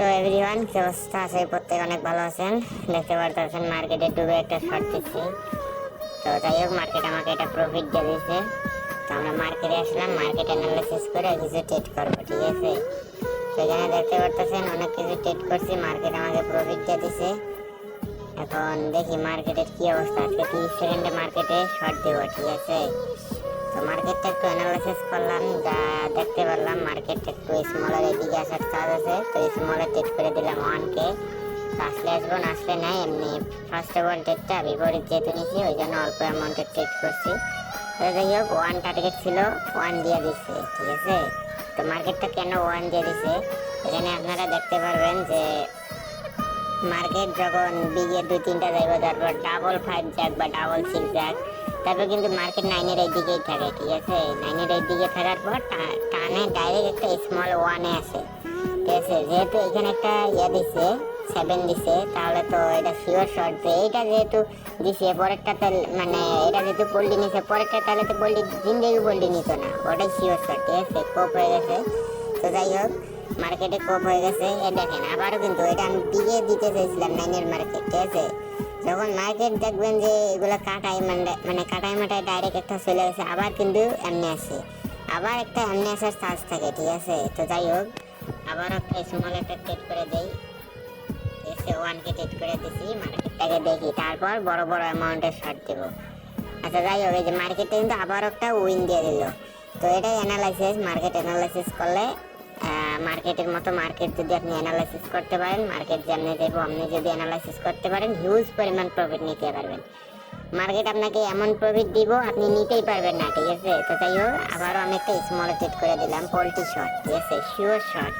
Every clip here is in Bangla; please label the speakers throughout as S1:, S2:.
S1: তো এভরিওয়ান, কি অবস্থা? আছে প্রত্যেক অনেক ভালো আছেন। দেখতে পারতেছেন মার্কেটে ডুবে একটা শর্ট দিচ্ছি। তো যাই হোক মার্কেট আমাকে এটা প্রফিট দিয়ে দিয়েছে। তো আমরা মার্কেটে আসলাম মার্কেট অ্যানালাইসিস করে কিছু ট্রেড করব, ঠিক আছে? তো এখানে দেখতে পারতেছেন, অনেক কিছু ট্রেড করছি মার্কেট আমাকে প্রফিট দিয়ে দিছে এখন দেখি মার্কেটের কি অবস্থা আজকে তিরিশ সেকেন্ডে মার্কেটে শর্ট দেবো, ঠিক আছে? তো মার্কেটটা একটু অ্যানালাইসিস করলাম, যা দেখতে পারলাম মার্কেটটা একটু স্মলের এদিকে আসার চার্জ আছে, তো স্মলে টেট করে দিলাম ওয়ানকে তো আসলে আসব না আসলে নাই, এমনি ফার্স্ট অফ অল টেটটা বিপরীত যেহেতু নিয়েছি ওই জন্য অল্প অ্যামাউন্টের টেট করছি। তো যাই হোক ওয়ান টার্গেট ছিল ওয়ান দিয়ে দিচ্ছে, ঠিক আছে? তো মার্কেটটা কেন ওয়ান দিয়ে দিছে এখানে আপনারা দেখতে পারবেন যে মার্কেট যখন বিগে দুই তিনটা যাইব, তারপর ডাবল ফাইভ যাক বা ডাবল সিক্স যাক তারপর কিন্তু মার্কেট নাইনের এই দিকেই থাকে, ঠিক আছে? নাইনের এই দিকে থাকার পর টানে ডাইরেক্ট একটা স্মল ওয়ানে আসে, ঠিক আছে? যেহেতু এখানে একটা ইয়ে দিছে সেভেন দিছে, তাহলে তো এটা শিওর শর্ট যে এইটা যেহেতু দিছে, পরেরটা তাহলে মানে এটা যেহেতু পোল্ডি নিছে, পরেরটা তাহলে তো পোল্ডি জিন্দেগি পোল্ডি নিত না, ওটাই শিওর শর্ট ঠিক আছে? কোপ হয়ে গেছে। তো যাই হোক মার্কেটে কোপ হয়ে গেছে। এ দেখেন, আবারও কিন্তু এটা আমি দিকে দিতে চাইছিলাম নাইনের মার্কেট, ঠিক আছে? যখন মার্কেট দেখবেন যে এগুলো কাটাই মানে মানে কাটাই মাটাই ডাইরেক্ট একটা চলে গেছে আবার কিন্তু এমনি আসে। আবার একটা এমনি আসার চান্স থাকে, ঠিক আছে? তো যাই হোক আবার একটা স্মল একটা টেট করে দেই। এসে ওয়ানকে টেট করে দিছি, মার্কেটটাকে দেখি, তারপর বড় বড় অ্যামাউন্টের শর্ট দেবো। আচ্ছা যাই হোক, এই যে মার্কেটে কিন্তু আবার একটা উইন দিয়ে দিল। তো এটাই অ্যানালাইসিস মার্কেট অ্যানালাইসিস করলে মার্কেটের মতো মার্কেট যদি আপনি অ্যানালাইসিস করতে পারেন মার্কেট যেমনি দেবো আপনি যদি অ্যানালাইসিস করতে পারেন হিউজ পরিমাণ প্রফিট নিতে পারবেন। মার্কেট আপনাকে এমন প্রফিট দিব, আপনি নিতেই পারবেন না, ঠিক আছে? তো যাই হোক, আবারও আমি একটা স্মল টেট করে দিলাম, পোলট্রি শর্ট, ঠিক আছে? শিওর শর্ট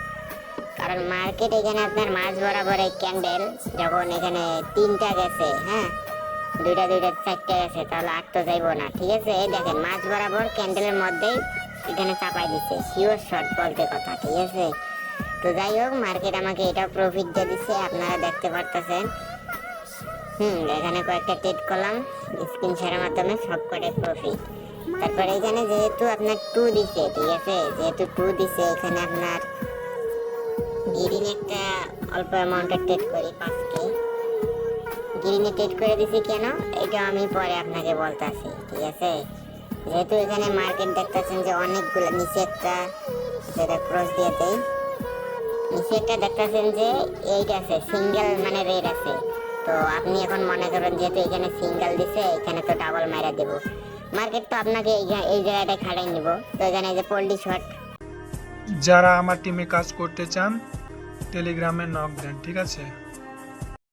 S1: কারণ মার্কেট এখানে আপনার মাঝ বরাবর এই ক্যান্ডেল যখন এখানে তিনটা গেছে হ্যাঁ? দুইটা দুইটা, চারটে গেছে, তাহলে আর তো যাইবো না, ঠিক আছে? এই দেখেন মাঝ বরাবর ক্যান্ডেলের মধ্যেই এখানে চাপাই দিচ্ছে শিওর শর্ট বলতে কথা, ঠিক আছে? তো যাই হোক মার্কেট আমাকে এটা দিয়ে দিচ্ছে আপনারা দেখতে পারতেছেন। হুম, এখানে কয়েকটা ট্রেড করলাম স্ক্রিন শেয়ারের মাধ্যমে সব কটাই প্রফিট তারপরে এখানে যেহেতু আপনার টু দিছে, ঠিক আছে? যেহেতু টু দিছে, এখানে আপনার গ্রিন একটা অল্প অ্যামাউন্টের ট্রেড করি, পাঁচকে। গ্রিনে ট্রেড করে দিছি কেন? এটা আমি পরে আপনাকে বলতাছি, ঠিক আছে? যেহেতু এখানে মার্কেট দেখতেছেন যে অনেকগুলো নিচে একটা যেটা ক্রস দিয়ে দেই। নিচে একটা দেখতেছেন যে এইট আছে সিঙ্গেল মানে রেড আছে। তো আপনি এখন মনে করেন যেহেতু এখানে সিঙ্গেল দিছে, এখানে তো ডাবল মারা দেবো। মার্কেট তো আপনাকে এই জায়গাটায় খাড়াই নিব। তো এখানে এই যে পোল্ট্রি শর্ট
S2: যারা আমার টিমে কাজ করতে চান টেলিগ্রামে নক দেন, ঠিক আছে?